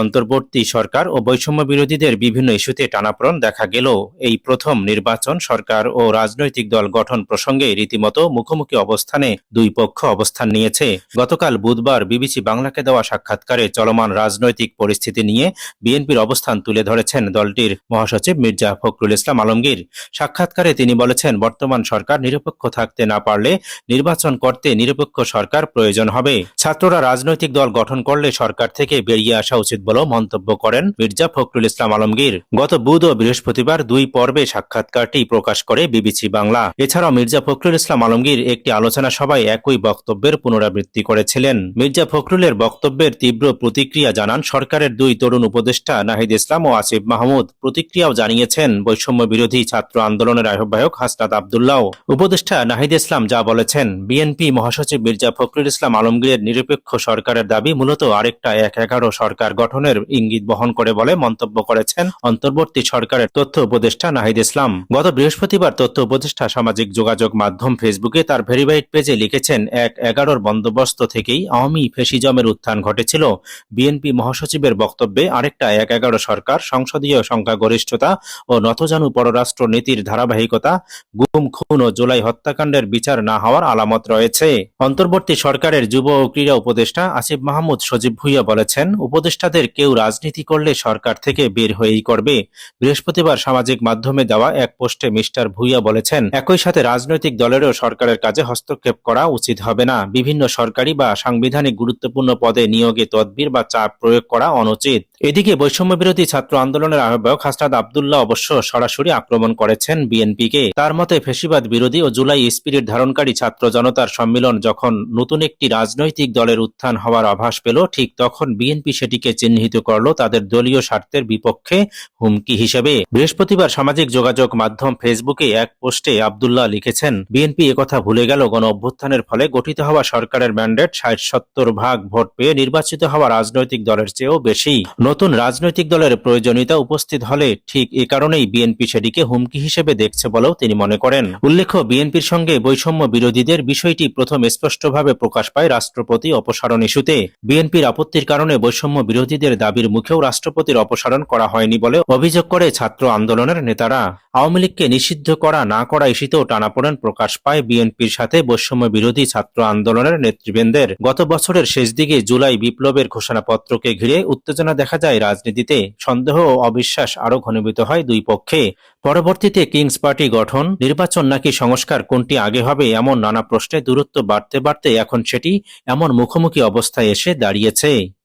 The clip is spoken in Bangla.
অন্তর্বর্তী সরকার ও বৈষম্য বিরোধীদের বিভিন্ন ইস্যুতে টানাপড়ন দেখা গেল। এই প্রথম নির্বাচন সরকার ও রাজনৈতিক দল গঠন প্রসঙ্গে রীতিমতো মুখোমুখি অবস্থানে দুই পক্ষ অবস্থান নিয়েছে। গতকাল বুধবার বিবিসি বাংলাকে দেওয়া সাক্ষাৎকারে চলমান রাজনৈতিক পরিস্থিতি নিয়ে বিএনপির অবস্থান তুলে ধরেছেন দলটির মহাসচিব মির্জা ফখরুল ইসলাম আলমগীর। সাক্ষাৎকারে তিনি বলেছেন, বর্তমান সরকার নিরপেক্ষ থাকতে না পারলে নির্বাচন করতে নিরপেক্ষ সরকার প্রয়োজন হবে। ছাত্ররা রাজনৈতিক দল গঠন করলে সরকার থেকে বেরিয়ে আসা উচিত বলেও মন্তব্য করেন মির্জা ফখরুল ইসলাম আলমগীর। গত বুধ ও বৃহস্পতিবার দুই পর্বে সাক্ষাৎকারটি প্রকাশ করে বিবিসি বাংলা। এছাড়াও মির্জা ফখরুল ইসলাম আলমগীর একটি আলোচনা সভায় একই বক্তব্যের পুনরাবৃত্তি করেছিলেন। মির্জা ফখরুলের বক্তব্যের তীব্র প্রতিক্রিয়া জানান সরকারের দুই তরুণ উপদেষ্টা নাহিদ ইসলাম ও আসিফ মাহমুদ। প্রতিক্রিয়াও জানিয়েছেন বৈষম্য বিরোধী ছাত্র আন্দোলনের আহ্বায়ক হাসনাত আবদুল্লাহ। উপদেষ্টা নাহিদ ইসলাম যা বলেছেন, বিএনপি মহাসচিব মির্জা ফখরুল ইসলাম আলমগীরের নিরপেক্ষ সরকারের দাবি মূলত আরেকটা এক এগারো সরকার গঠনের ইঙ্গিত বহন করে বলে মন্তব্য করেছেন অন্তর্বর্তী সরকারের তথ্য উপদেষ্টা নাহিদ ইসলাম। গত বৃহস্পতিবার তথ্য উপদেষ্টা সামাজিক যোগাযোগ মাধ্যম ফেসবুকে তার ভেরিফাইড পেজে লিখেছেন, এক এগারোর বন্দোবস্ত থেকেই আওয়ামী ফেসিজমের উত্থান ঘটেছিল। বিএনপি মহাসচিবের বক্তব্যে আরেকটা এক এগারো সরকার, সংসদীয় সংখ্যাগরিষ্ঠতা ও নতজানু পররাষ্ট্র নীতির ধারাবাহিকতা, গুম, খুন ও জুলাই হত্যাকাণ্ডের বিচার না হওয়ার আলামত রয়েছে। অন্তর্বর্তী সরকারের যুব ও ক্রীড়া উপদেষ্টা আসিফ মাহমুদ সজীব ভুইয়া বলেছেন, উপদেষ্টাদের কেউ রাজনীতি করলে সরকার থেকে বের হয়েই করবে। বৃহস্পতিবার সামাজিক মাধ্যমে দেওয়া এক পোস্টে মিস্টার ভুইয়া বলেছেন, একই সাথে রাজনৈতিক দলেরও সরকারের কাজে হস্তক্ষেপ করা উচিত হবে না। বিভিন্ন সরকারি বা সাংবিধানিক গুরুত্বপূর্ণ পদে নিয়োগে তদবির বা চাপ প্রয়োগ করা অনুচিত। এদিকে বৈষম্য বিরোধী ছাত্র আন্দোলনের আহ্বায়ক হাসনাদ আবদুল্লাহ অবশ্য সরাসরি আক্রমণ করেছেন বিএনপিকে। তার মতে, ফেসিবাদ বিরোধী ও জুলাই স্পিরিট ধারণকারী ছাত্র জনতার সম্মেলন যখন নতুন একটি রাজনৈতিক দলের উত্থান হওয়ার আভাস পেল, ঠিক তখন বিএনপি সেটিকে চিহ্নিত করল তাদের দলীয় স্বার্থের বিপক্ষে হুমকি হিসেবে। বৃহস্পতিবার সামাজিক যোগাযোগ মাধ্যম ফেসবুকে এক পোস্টে আবদুল্লাহ লিখেছেন, বিএনপি একথা ভুলে গেল গণ অভ্যুত্থানের ফলে গঠিত হওয়া সরকারের ম্যান্ডেট ষাট সত্তর ভাগ ভোট পেয়ে নির্বাচিত হওয়া রাজনৈতিক দলের চেয়েও বেশি। নতুন রাজনৈতিক দলের প্রয়োজনীয়তা উপস্থিত হলে ঠিক এ কারণেই বিএনপি সেটিকে হুমকি হিসেবে দেখছে বলেও তিনি মনে করেন। উল্লেখ্য, বিএনপির সঙ্গে বৈষম্য বিরোধীদের বিষয়টি প্রথম স্পষ্টভাবে প্রকাশ পায় রাষ্ট্রপতি অপসারণ ইস্যুতে। বিএনপির আপত্তির কারণে বৈষম্য বিরোধীদের দাবির মুখেও রাষ্ট্রপতির অপসারণ করা হয়নি বলে অভিযোগ করে ছাত্র আন্দোলনের নেতারা। আওয়ামী লীগকে নিষিদ্ধ করা না করা ইস্যুতেও টানাপোড়েন প্রকাশ পায় বিএনপির সাথে বৈষম্য বিরোধী ছাত্র আন্দোলনের নেতৃবৃন্দের। গত বছরের শেষ দিকে জুলাই বিপ্লবের ঘোষণাপত্রকে ঘিরে উত্তেজনা দেখা যায় রাজনীতিতে। সন্দেহ ও অবিশ্বাস আরও ঘনীভূত হয় দুই পক্ষে। পরবর্তীতে কিংস পার্টি গঠন, নির্বাচন নাকি সংস্কার, কোনটি আগে হবে এমন নানা প্রশ্নে দূরত্ব বাড়তে বাড়তে এখন সেটি এমন মুখোমুখি অবস্থায় এসে দাঁড়িয়েছে।